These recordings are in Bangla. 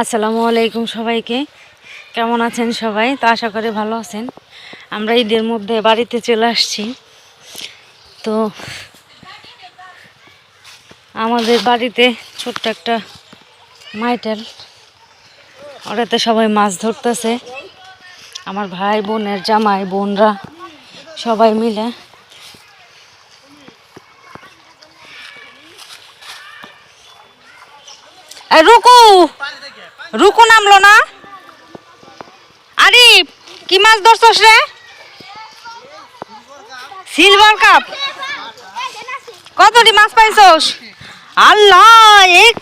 আসসালামু আলাইকুম সবাইকে। কেমন আছেন সবাই? তো আশা করি ভালো আছেন। আমরা ঈদের মধ্যে বাড়িতে চলে আসছি। তো আমাদের বাড়িতে ছোট্ট একটা মাইটেল। ওটাতে সবাই মাছ ধরতেছে। আমার ভাই বোনের জামাই, বোনরা সবাই মিলে। রুকু! রুকু নামলো না? আরে, কি মাছ ধরছস রে? সিলভার কাপ কতটি মাছ পাইছস? আল্লাহ, এক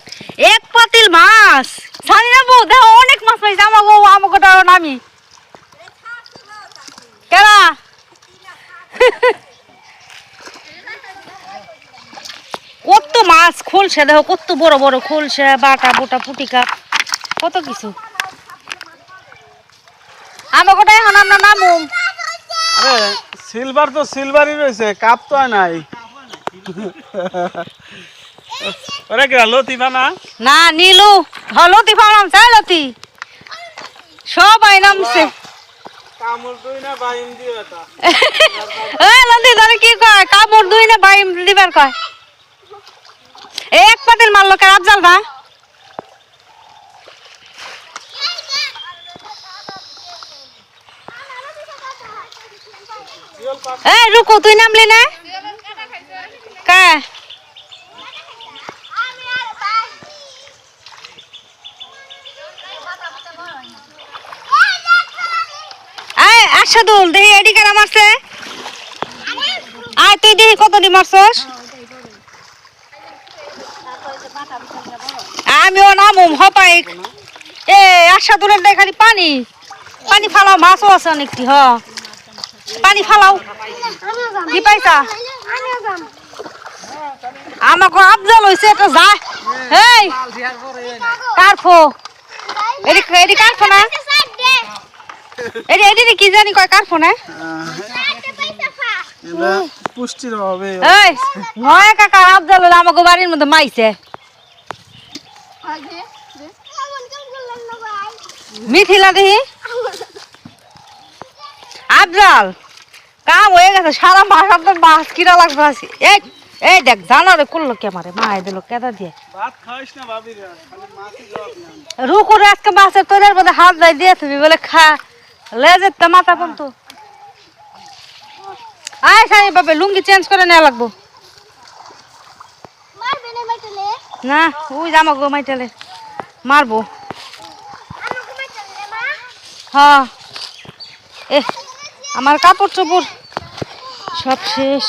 এক পাতিল মাছ। জানি না বউ, দেখো অনেক মাছ পাইছে আমাকে আমাকে নামি। কেরা? কত মাছ খুলছে দেখো কত বড় বড় খুলছে বাটা বোটা পুটিকা। কত কিছু? আমাকে এখন? আমরা নামুম। আরে সিলভার তো সিলভারই রয়েছে কাপ তো নাই। ওরে কি লতি বানা না? নীলু। হলতি ফার্ম চাই লতি সবাই নামছে। কামড় তুই না বাইন দিও এটা। এই লতি ধরে কি কয়? কাপড় দুই না বাই দিবার কয়? এক পাতিল মারলো কে আফজাল দা? এই রুকু তুই নামলি না? কে? দেখি তুই দেখি আমিও নামুম, হপাই। এ দেখালি পানি। পানি ফালাও, মাছও আছে অনেকটি, হ। পানি ফালাও। কি পাইছা? হইছে যা। কারফো এডি এডি কারফো না? এডি এডি কি জানি কয় কারফো না? পুষ্টির এই নয় কাকা, আফজাল হলো আমাকে বাড়ির মধ্যে মাইছে মিথিলা দেখি আফজাল। কাম হয়ে গেছে সারা মাস আপনার মাছ কিনা লাগবে আছি। এই এই দেখ জানো রে করল কে মারে মা দিল কেদা দিয়ে? ভাত খাইস না ভাবি রে খালি মাছই জবাব না রু করে আজকে মাছের তৈরির মধ্যে হাত যাই দিয়ে তুমি বলে খা। লেজের তো মাথা পর্যন্ত আয় সাই বাবা লুঙ্গি চেঞ্জ করে নেওয়া লাগবো। না ওই জামা গো মাইটালে। মারবো। হ্যাঁ। এ আমার কাপড় চোপড় সব শেষ।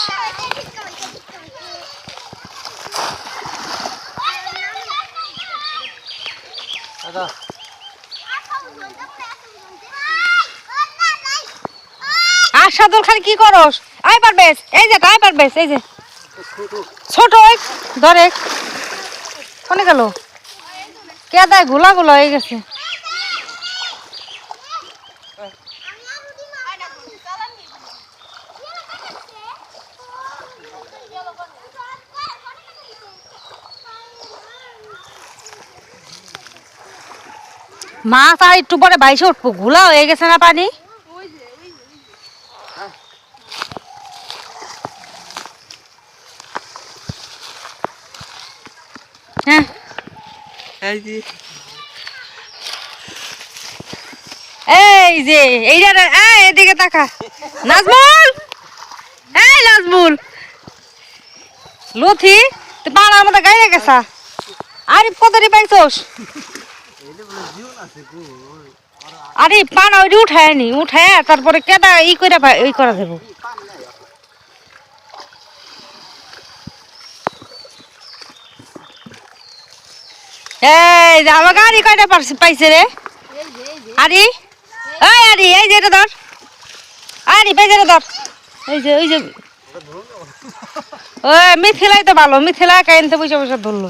আর সাদর খালি কি করস? আই পারবেস এই যে আই পারবেস এই যে। ছোট ওই ধরে। কোনে গেল? কে দেয়? গোলা গোলা হয়ে গেছে। মাছ আর একটু পরে বাইশে উঠবো। ঘোলা হয়ে গেছে না পানি? হ্যাঁ। এই যে। এই যে এইটা রে- এই এদিকে তাকা। নাজমুল! এই নাজমুল! লথি তুই পাড়ার মধ্যে গাইয়ে গেছা। আরে কতটি পাইছস? আরে পানা ওইটি উঠায় নি উঠায় তারপরে কেদা ই করে ই করা দেবো এই এই এই যে ওই যে ওই মিথিলাই তো ভালো মিথিলা কাইনতে বসে বসে ধরলো।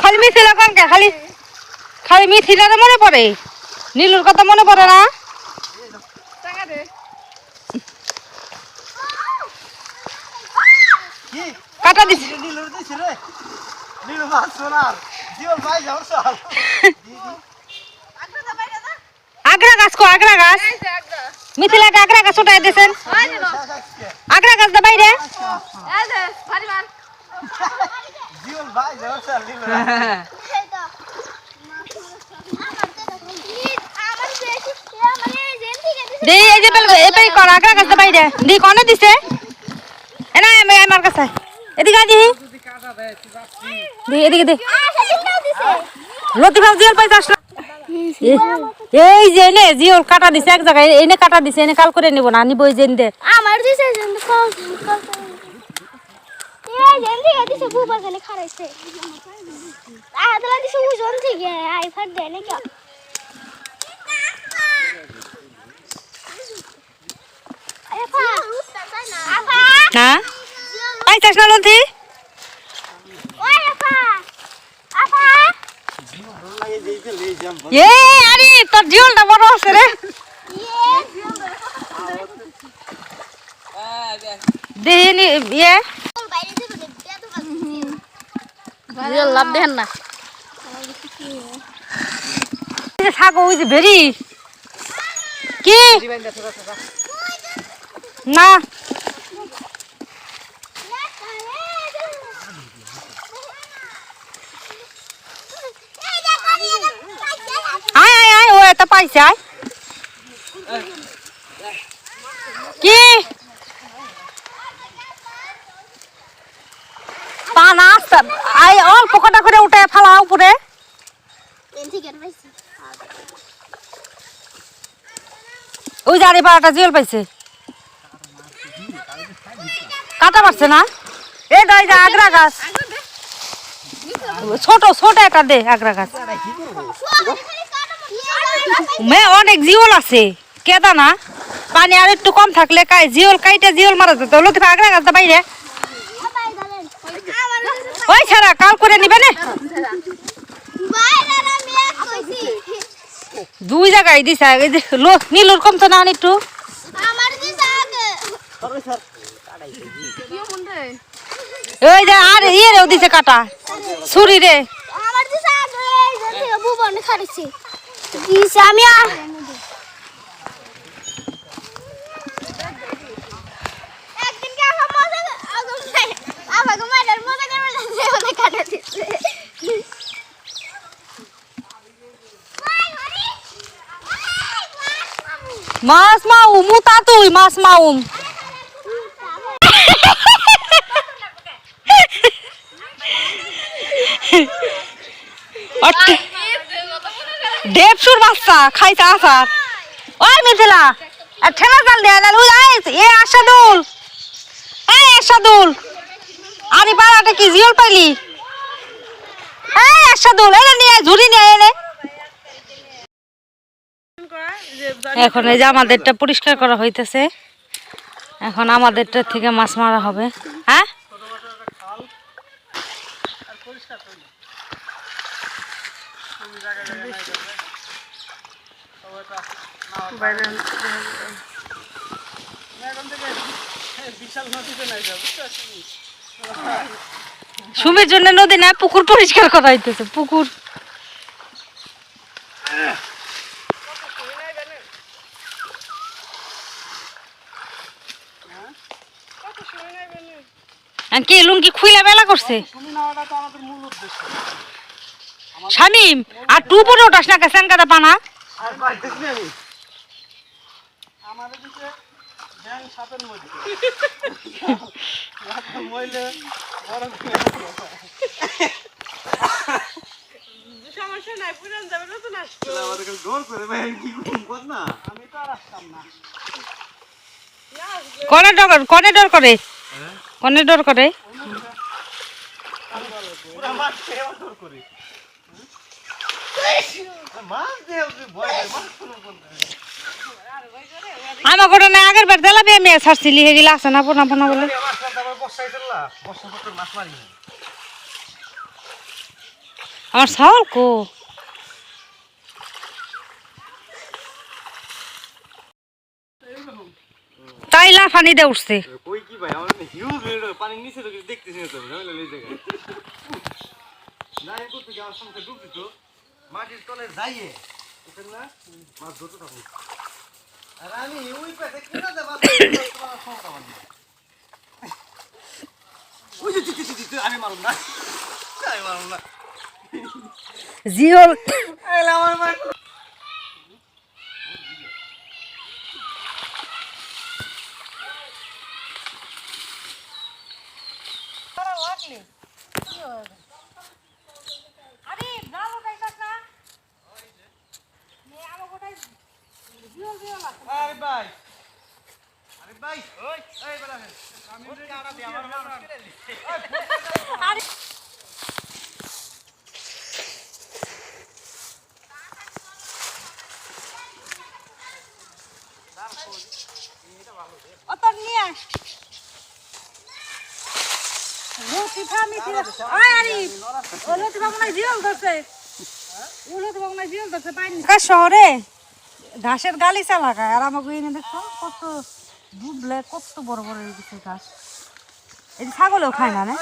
খালি মিথিলা কনকে খালি খালি মিথিলারে মনে পড়ে? নীলুর কথা মনে পড়ে না? কাটা দিস নীলুর দিছি। রে নীলু মাছ সোনার জীবন ভাই যাওয়ার সাল আগ্রা গাছ কো আগ্রা গাছ। মিথিলাকে আগ্রা গাছ উঠাই দিয়েছেন আগ্রা গাছ দা বাইরে। জীবন ভাই দি এই যে বেল কর আগ্রা গাছ দা। দি কোনে দিছে? এনা আমি আমার কাছে। এদিকে আদি দি এদিকে দে। আসলো। এই যে নে জিওল কাটা দিছে এক জায়গায়। এনে কাটা দিছে এনে কাল করে নিব না নিব ওই জেন দে। আমার দিছে কল কল জেন্দি দিছে বুবা খালি খারাইছে আদলা দিছে উজন থেকে আই না কি না এ আরে তোর বড় আছে রে। দেহি ইয়ে বাইরে থেকে দেখতে এত ভালো লাভ দেখেন না। কি? না। এটা পাইছে আয় কি আয় অল্প কটা করে উঠে ফালা উপরে। ওই যে আরে বারোটা জিওল পাইছে। কাটা পারছে না? এই দা, এই যে আগ্রা গাছ। ছোট ছোট একটা দে, আগ্রা গাছ। মে, অনেক জিওল আছে। কেদা না পানি আর একটু কম থাকলে কাই, জিওল কাইটা জিওল মারা যেত। লতিফা আগ্রা গাছটা বাইরে? ওই ছাড়া, কাল করে নিবে না। দুই জায়গায় দিছে লো নীলুর কমতো না একটু। আগে ওই যে, আর ইয়ে রেও দিছে কাটা, ছুরি রে। আগে আমি আর একদিন কে আমার মজা আগম নাই আমাকে মারার মাউম উতা তুই মাছ মাউম। দেড়শোর বাচ্চা খাইছে আসার ওই মিথিলা ঠেলা জাল দেয়া এ আশাদুল এই আশাদুল আরে পাড়াটা কি জিওল পাইলি? এই আশাদুল এনে নিয়ে ঝুড়ি নিয়ে এনে এখন এই যে আমাদেরটা পরিষ্কার করা হইতেছে। এখন আমাদেরটা থেকে মাছ মারা হবে। হ্যাঁ? বিশাল নদীতে নাই যাব সুমির জন্য নদী না, পুকুর পরিষ্কার করা হইতেছে, পুকুর। আর কি লুঙ্গি খুইলা বেলা করছে? শামিম, আর টু পরে ওঠাস না কাদা পানা আমাদের দিকে ব্যাং সাপের মধ্যে। মহিলে বড় আমাদের কাছে করে ভাই কি কর না। আমি তো আর আসতাম না। কনে ডর করে কনে ডর করে কনে ডর করে? পুরা মাছ খেয়ে ডর করে? মাছ দিয়ে ভয় মাছ কোনো বলতে আমার করে না আগের বার দিলাম আমি ছাড়ছিলি হেগিলা আছে না পোনা পোনা বলে। আমার চাউল কো? তাই লাফানি দে উঠছে। কই কি ভাই আমার হিউজ ভিড় পানির নিচে তো কিছু দেখতেছি না তো ঝামেলা এই জায়গায় না এই করতে যাওয়ার সময় ডুবছি তো মাটির তলে যাইয়ে মাছ ধরতে থাকুন আর আমি ওই পাশে কিনা দে মাছ আমার নেই। ওই যে চিচি চিচি আমি মারুম না আমি মারুম না জিওল আমার মার আরে ভাই। আরে ভাই ওই এই বেলা আমি কাটা দিয়ে আমার মানুষ কেটে নিয়ে আরি। ও মনে হয় ধরছে। ও মনে হয় ধরছে শহরে। ঘাসের গালিচা লাগায় আর আমাকে এনে দেখো কত ডুবলে, কত বড় বড় হয়ে গেছে ঘাস। এই ছাগলেও খায় না না?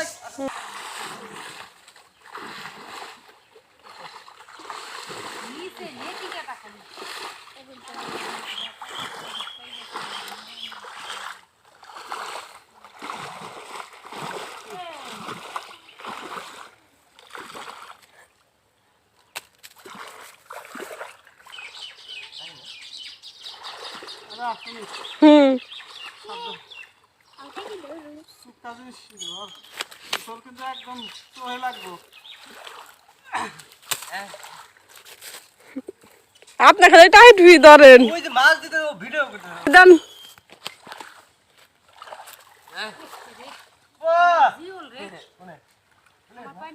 আপনার খালি টাইট হুই ধরেন। দেন ওই না তোমার এলাম বাবা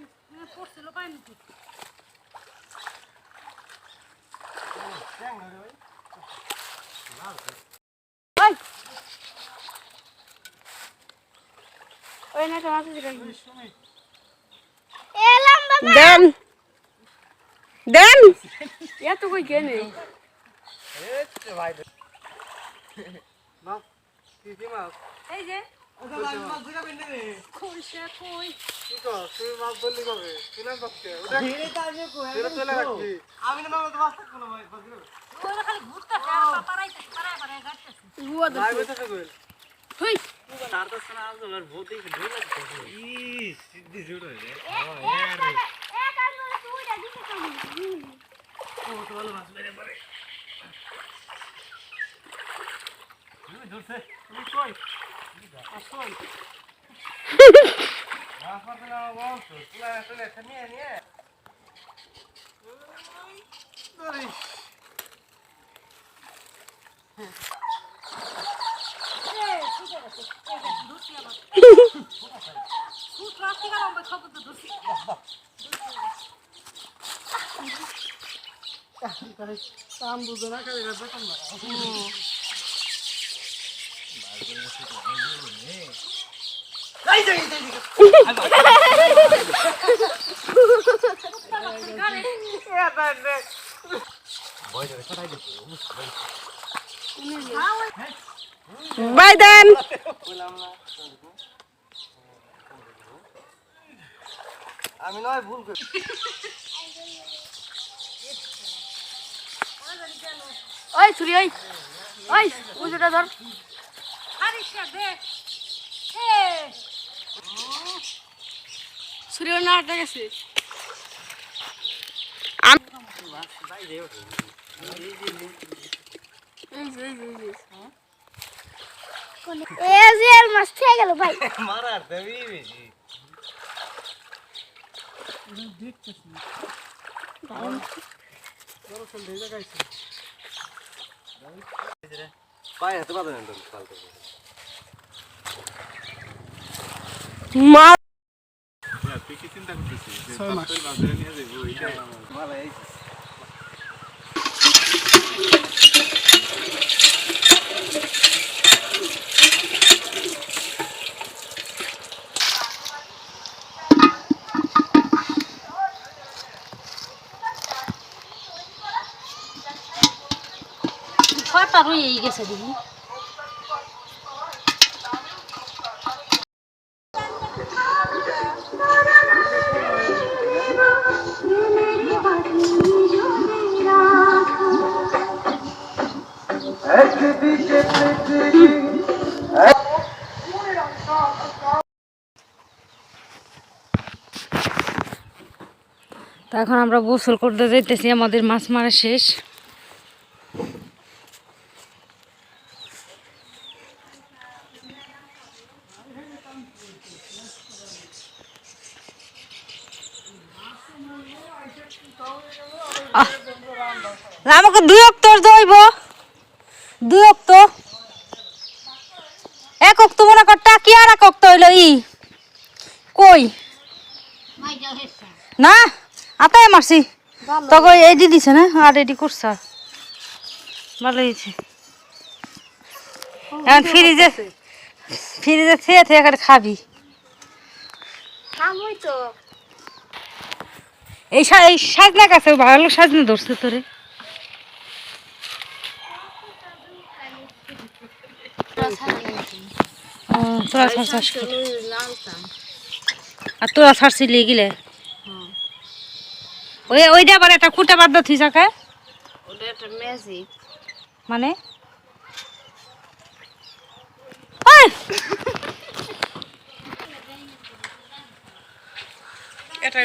দেন। দেন। এত কই কেনে এই যে। আমি না মাছ মাছ থাকব না ভাই মাছ ধরে ওরা খালি ঘুরতেছে আর পাপারাইতে পারায় পারায় গাড়তেছে রুয়া ভাই বেঁচে থাকবে হুই তার তো শোনা আজ আমার ভূতেই ধরে লাগছে ই সিদ্ধি জুড়ে রে এক আঙ্গুলে তুই যা দিতে চাই ও তো ভালো মাছ মেরে পড়ে তুমি ধরছে তুমি কই আসল মাছ না নিয়ে ধরিস কাম বুঝো না খালি বেতন না বাই দেন। আমি নয় ভুল করি। ওই ছুরি ওই। ওই উজুটা ধর। ছুরি না আটকে গেছে। এই যে, এই যে, এই যে। এ জিয়াল মাছ খেয়ে গেল ভাই। মারার দেবি বেশি। পায়ে হাতে বাঁধা নেন কালকে মা মালা এই কয়টা রয়ে গেছে দেখি। এখন আমরা গোসল করতে যাইতেছি আমাদের মাছ মারা শেষ আহ, আমাকে দুই অক্টর দইব দুই অক্ট এক অক্ট মনে কর টাকি আর এক অক্ট হইল ই কই না আতায় মারছি তখন এডি দিছে না আর এডি করছে ভালো হয়েছে এখন ফ্রিজে ফ্রিজে থেকে এখানে খাবি তো এই এই সাজনা কাছে ভালো সাজনা ধরছে তোরে তোরা। আর তোরা ছাড়ছিলি গিলে ওই ওইটা আবার একটা কুটা বাদ থুই সাকা ওটা একটা ম্যাজিক মানে? ওই! এটা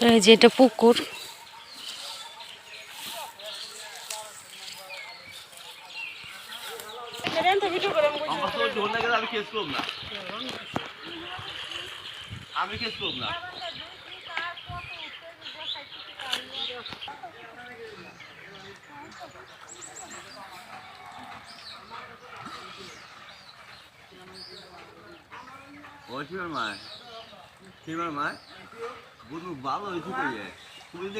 যে এটা পুকুর। করব না আমি কেস করব না ওই শিবার মা শিবার মা বুঝু ভালো হয়েছে কইলে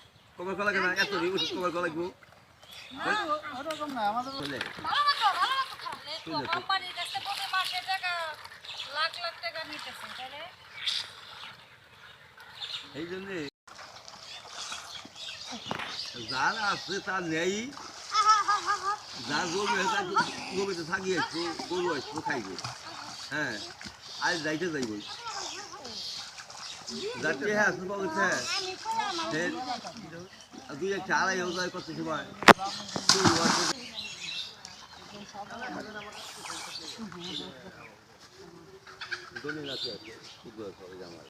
কবার কল লাগে না এত ওষুধ কবার কল লাগবো আছে, তার নেই। যার গরু তার থাকি একটু গরু একটু খাইবে। হ্যাঁ আজ যাইতে যাইব যাতে হ্যাঁ শুনব পারছে সে দুই একটা আড়াই হাজার কত সময় আছে আর কি, আমার